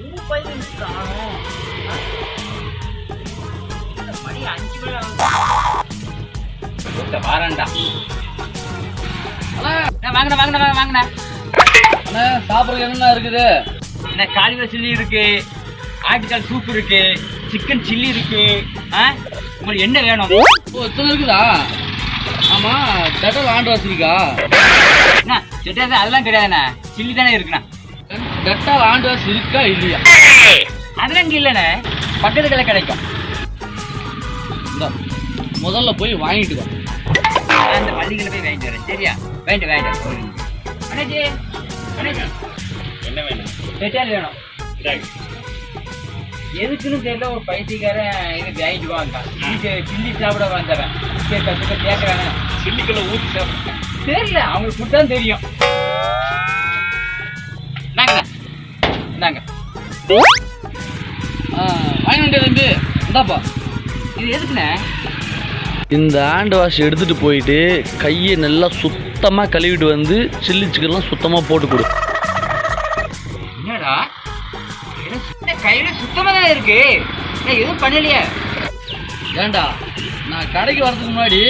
ஆ? இந்த மணி அஞ்சு மணி அண்ணா, வாங்கண்ணா வாங்கண்ணா வாங்க, வாங்கண்ணா. அண்ணா சாப்பிட்றதுக்கு என்னென்ன இருக்குது? என்ன காலிஃபிளவர் சில்லி இருக்கு. ஆட்டுக்கால் சூப் இருக்கு. சிக்கன் சில்லி இருக்கு. ஆ? உங்களுக்கு என்ன வேணும்? ஓ இத்தனை இருக்குதா? ஆமா டெட்டல் ஆண்டு வச்சிருக்கா. என்ன செட்டாது அதெல்லாம் கிடையாதுண்ணா. சில்லி தானே இருக்குண்ணா. டெட்டால் ஆண்டு வாசி இருக்கா இல்லையா? அதெல்லாம் இங்கே இல்லைண்ணே. பக்கத்து கடை கிடைக்கும். இந்த முதல்ல போய் வாங்கிட்டு வா. அந்த பள்ளிகளை போய் வாங்கிட்டு வரேன் சரியா? வாங்கிட்டு வரேன். அண்ணாச்சி அண்ணாச்சி. என்ன வேணும்? செட்டால் வேணும். எதுக்குன்னு தெரியல ஒரு பைத்தியக்காரன் இது வாங்கிட்டு வாங்க சில்லி சாப்பிட வந்தவன். கேட்க கேட்கறாங்க சில்லிக்குள்ள ஊத்தி சாப்பிடு. தெரியல அவங்களுக்கு தான் தெரியும். இந்தாங்க. ஆ, வாங்கி வேண்டிய தம்பி. இந்தாப்பா. இது எதுக்குண்ணே? இந்த ஹேண்ட் வாஷ் எடுத்துட்டு போயிட்டு கையை நல்லா சுத்தமா கழுவிட்டு வந்து சில்லி சிக்கன்லாம் சுத்தமா போட்டு கொடு. என்னடா? கையில சுத்தமா தான் இருக்கு? எதுவும் பண்ணலையே. ஏண்டா நான் கடைக்கு வரதுக்கு முன்னாடி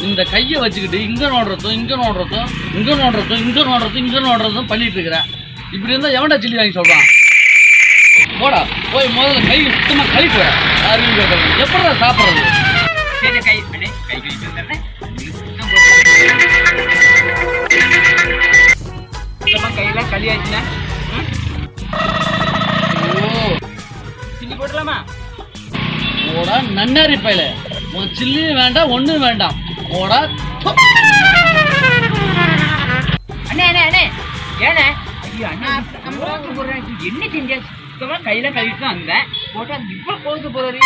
இந்த கையை வச்சுக்கிட்டு இங்க நோடுறதும் இங்க நோடுறதும் இங்க நோடுறதும் இங்க நோடுறதும் இங்க நோடுறதும் பண்ணிட்டு இருக்கிறேன். இப்படி இருந்தா எவன்டா சில்லி வாங்கி சொல்றான்? போடா போய் முதல்ல கை சுத்தமா கழிப்பு வர யாருக்கும் கேட்கறது எப்படா சாப்பிட்றது? சரி கை கை கழிச்சு வந்துடுறேன். கையெல்லாம் களி ஆச்சுண்ணே ம்? ஓ சில்லி போடலாமா ஓடா நன்னாரி பையல. உன் சில்லியும் வேண்டாம் ஒண்ணும் வேண்டாம். ஓடா என்ன சுத்தமா கையில கழுவிட்டு தான் வந்தேன் போட்டு இவ்வளவு கோவத்து போறாரு?